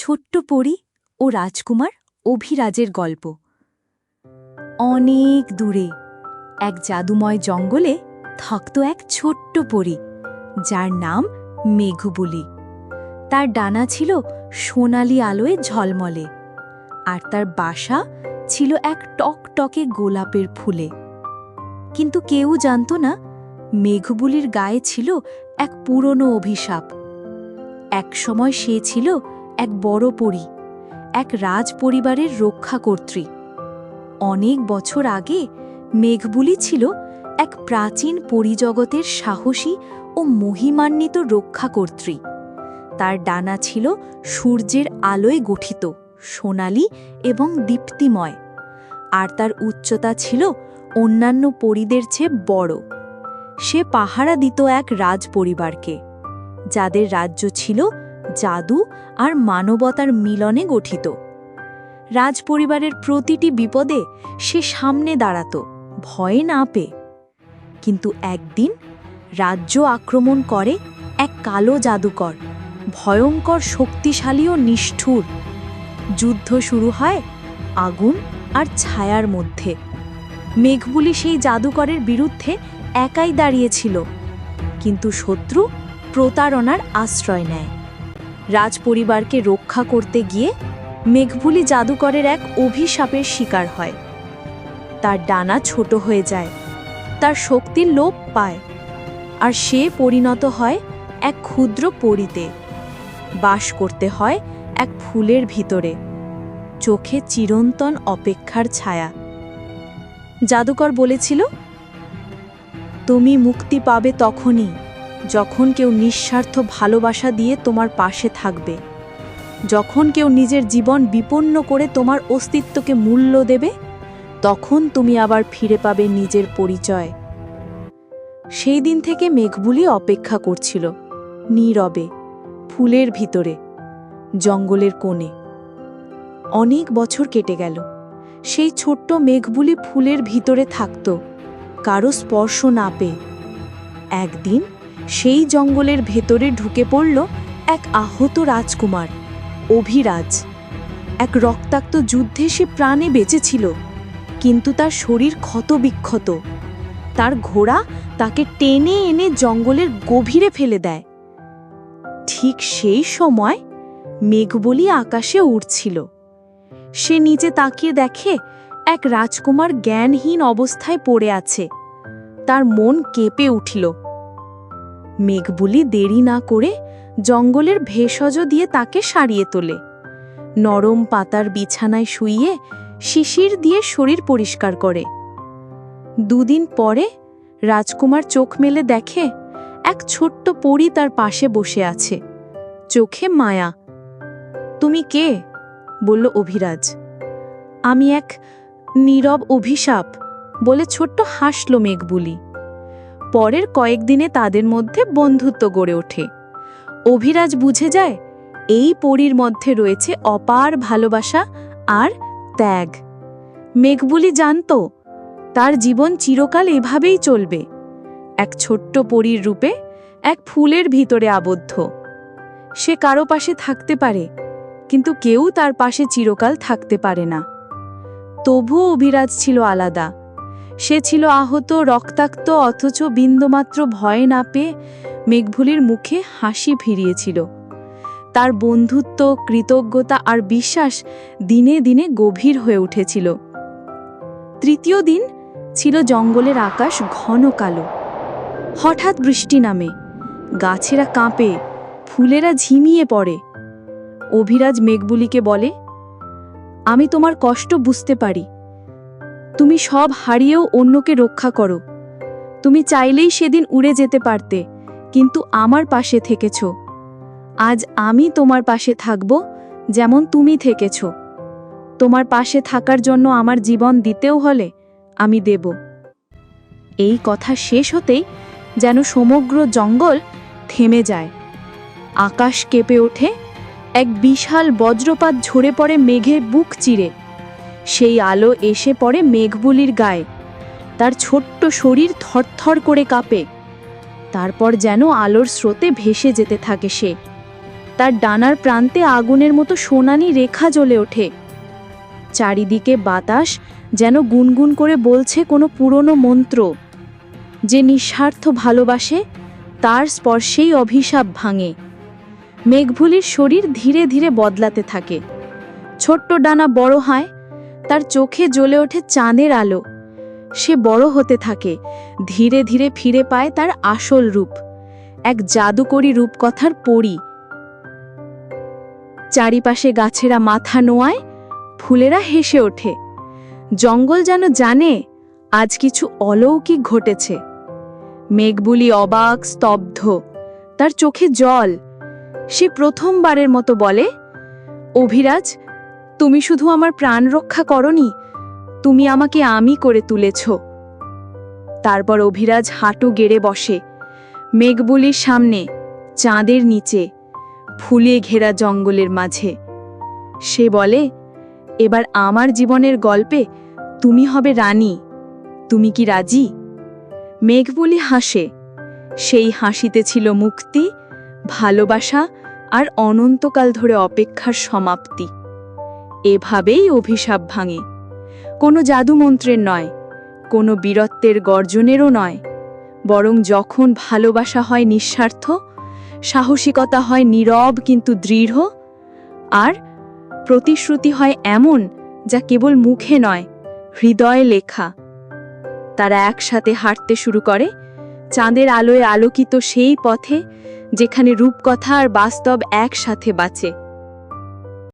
ছোট্ট পরী ও রাজকুমার অভিরাজের গল্প। অনেক দূরে, এক জাদুময় জঙ্গলে থাকত এক ছোট্ট পরী, যার নাম মেঘবুলি। তার ডানা ছিল সোনালি আলোয় ঝলমলে, আর তার বাসা ছিল এক টকটকে গোলাপের ফুলে। কিন্তু কেউ জানত না, মেঘবুলির গায়ে ছিল এক পুরনো অভিশাপ। একসময় সে ছিল এক বড় পরী, এক রাজ পরিবারের রক্ষাকর্ত্রী। অনেক বছর আগে মেঘবুলি ছিল এক প্রাচীন পরিজগতের সাহসী ও মহিমান্বিত রক্ষাকর্ত্রী। তার ডানা ছিল সূর্যের আলোয় গঠিত, সোনালি এবং দীপ্তিময়, আর তার উচ্চতা ছিল অন্যান্য পরিদের চেয়ে বড়। সে পাহারা দিত এক রাজ পরিবারকে যাদের রাজ্য ছিল জাদু আর মানবতার মিলনে গঠিত। রাজপরিবারের প্রতিটি বিপদে সে সামনে দাঁড়াত, ভয়ে না পেয়ে। কিন্তু একদিন রাজ্য আক্রমণ করে এক কালো জাদুকর, ভয়ঙ্কর শক্তিশালী ও নিষ্ঠুর। যুদ্ধ শুরু হয় আগুন আর ছায়ার মধ্যে। মেঘবুলি সেই জাদুকরের বিরুদ্ধে একাই দাঁড়িয়েছিল, কিন্তু শত্রু প্রতারণার আশ্রয় নেয়। রাজপরিবারকে রক্ষা করতে গিয়ে মেঘবুলি জাদুকরের এক অভিশাপের শিকার হয়। তার ডানা ছোট হয়ে যায়, তার শক্তির লোপ পায়, আর সে পরিণত হয় এক ক্ষুদ্র পরিতে। বাস করতে হয় এক ফুলের ভিতরে। চোখে চিরন্তন অপেক্ষার ছায়া। জাদুকর বলেছিল, তুমি মুক্তি পাবে তখনই। যখন কেউ নিঃস্বার্থ ভালোবাসা দিয়ে তোমার পাশে থাকবে, যখন কেউ নিজের জীবন বিপন্ন করে তোমার অস্তিত্বকে মূল্য দেবে, তখন তুমি আবার ফিরে পাবে নিজের পরিচয়। সেই দিন থেকে মেঘবুলি অপেক্ষা করছিল, নীরবে, ফুলের ভিতরে, জঙ্গলের কোণে। অনেক বছর কেটে গেল, সেই ছোট্ট মেঘবুলি ফুলের ভিতরে থাকত, কারও স্পর্শ না পেয়ে। একদিন সেই জঙ্গলের ভেতরে ঢুকে পড়ল এক আহত রাজকুমার, অভিরাজ। এক রক্তাক্ত যুদ্ধে সে প্রাণে বেঁচেছিল, কিন্তু তার শরীর ক্ষতবিক্ষত। তার ঘোড়া তাকে টেনে এনে জঙ্গলের গভীরে ফেলে দেয়। ঠিক সেই সময় মেঘবলি আকাশে উড়ছিল। সে নিচে তাকিয়ে দেখে এক রাজকুমার জ্ঞানহীন অবস্থায় পড়ে আছে। তার মন কেঁপে উঠিল। মেঘবুলি দেরি না করে জঙ্গলের ভেষজ দিয়ে তাকে সারিয়ে তোলে। নরম পাতার বিছানায় শুইয়ে শিশির দিয়ে শরীর পরিষ্কার করে। দুদিন পরে রাজকুমার চোখ মেলে দেখে এক ছোট্ট পরী তার পাশে বসে আছে। চোখে মায়া। তুমি কে? বলল অভিরাজ। আমি এক নীরব অভিশাপ, বলে ছোট্ট হাসল মেঘবুলি। পরের কয়েকদিনে তাদের মধ্যে বন্ধুত্ব গড়ে ওঠে। অভিরাজ বুঝে যায়, এই পরীর মধ্যে রয়েছে অপার ভালোবাসা আর ত্যাগ। মেঘবুলি জানত, তার জীবন চিরকাল এভাবেই চলবে। এক ছোট্ট পরীর রূপে, এক ফুলের ভিতরে আবদ্ধ। সে কারও পাশে থাকতে পারে, কিন্তু কেউ তার পাশে চিরকাল থাকতে পারে না। তবুও অভিরাজ ছিল আলাদা। সে ছিল আহত, রক্তাক্ত, অথচ বিন্দুমাত্র ভয় না পেয়ে মেঘভুলির মুখে হাসি ফিরিয়েছিল। তার বন্ধুত্ব, কৃতজ্ঞতা আর বিশ্বাস দিনে দিনে গভীর হয়ে উঠেছিল। তৃতীয় দিন ছিল জঙ্গলের আকাশ ঘন কালো। হঠাৎ বৃষ্টি নামে, গাছেরা কাঁপে, ফুলেরা ঝিমিয়ে পড়ে। অভিরাজ মেঘবুলিকে বলে, আমি তোমার কষ্ট বুঝতে পারি। তুমি সব হারিয়েও অন্যকে রক্ষা করো। তুমি চাইলেই সেদিন উড়ে যেতে পারতে, কিন্তু আমার পাশে থেকেছ। আজ আমি তোমার পাশে থাকব যেমন তুমি থেকেছ। তোমার পাশে থাকার জন্য আমার জীবন দিতেও হলে আমি দেব। এই কথা শেষ হতেই যেন সমগ্র জঙ্গল থেমে যায়। আকাশ কেঁপে ওঠে, এক বিশাল বজ্রপাত ঝরে পড়ে মেঘের বুক চিরে। সেই আলো এসে পড়ে মেঘবুলির গায়ে। তার ছোট্ট শরীর থরথর করে কাঁপে। তারপর যেন আলোর স্রোতে ভেসে যেতে থাকে সে। তার ডানার প্রান্তে আগুনের মতো সোনানি রেখা জ্বলে ওঠে। চারিদিকে বাতাস যেন গুনগুন করে বলছে কোনো পুরনো মন্ত্র। যে নিঃস্বার্থ ভালোবাসে, তার স্পর্শেই অভিশাপ ভাঙে। মেঘভুলির শরীর ধীরে ধীরে বদলাতে থাকে। ছোট্ট ডানা বড় হয় তার চোখে জ্বলে ওঠে চাঁদের আলো। সে বড় হতে থাকে, ধীরে ধীরে ফিরে পায় তার আসল রূপ, এক জাদুকরী রূপকথার পরী। চারিপাশে গাছেরা মাথা নোয়ায়, ফুলেরা হেসে ওঠে। জঙ্গল যেন জানে, আজ কিছু অলৌকিক ঘটেছে। মেঘবুলি অবাক, স্তব্ধ, তার চোখে জল। সে প্রথমবারের মতো বলে, অভিরাজ তুমি শুধু আমার প্রাণ রক্ষা করনি, তুমি আমাকে আমি করে তুলেছ। তারপর অভিরাজ হাঁটু গেড়ে বসে, মেঘবুলির সামনে, চাঁদের নিচে, ফুলে ঘেরা জঙ্গলের মাঝে। সে বলে, এবার আমার জীবনের গল্পে তুমি হবে রানী, তুমি কি রাজি? মেঘবুলি হাসে, সেই হাসিতে ছিল মুক্তি, ভালোবাসা আর অনন্তকাল ধরে অপেক্ষার সমাপ্তি। এভাবেই অভিশাপ ভাঙে। কোনো জাদুমন্ত্রের নয়, কোনো বীরত্বের গর্জনেরও নয়, বরং যখন ভালোবাসা হয় নিঃস্বার্থ, সাহসিকতা হয় নীরব কিন্তু দৃঢ়, আর প্রতিশ্রুতি হয় এমন যা কেবল মুখে নয়, হৃদয়ে লেখা। তারা একসাথে হাঁটতে শুরু করে, চাঁদের আলোয় আলোকিত সেই পথে যেখানে রূপকথা আর বাস্তব একসাথে বাঁচে।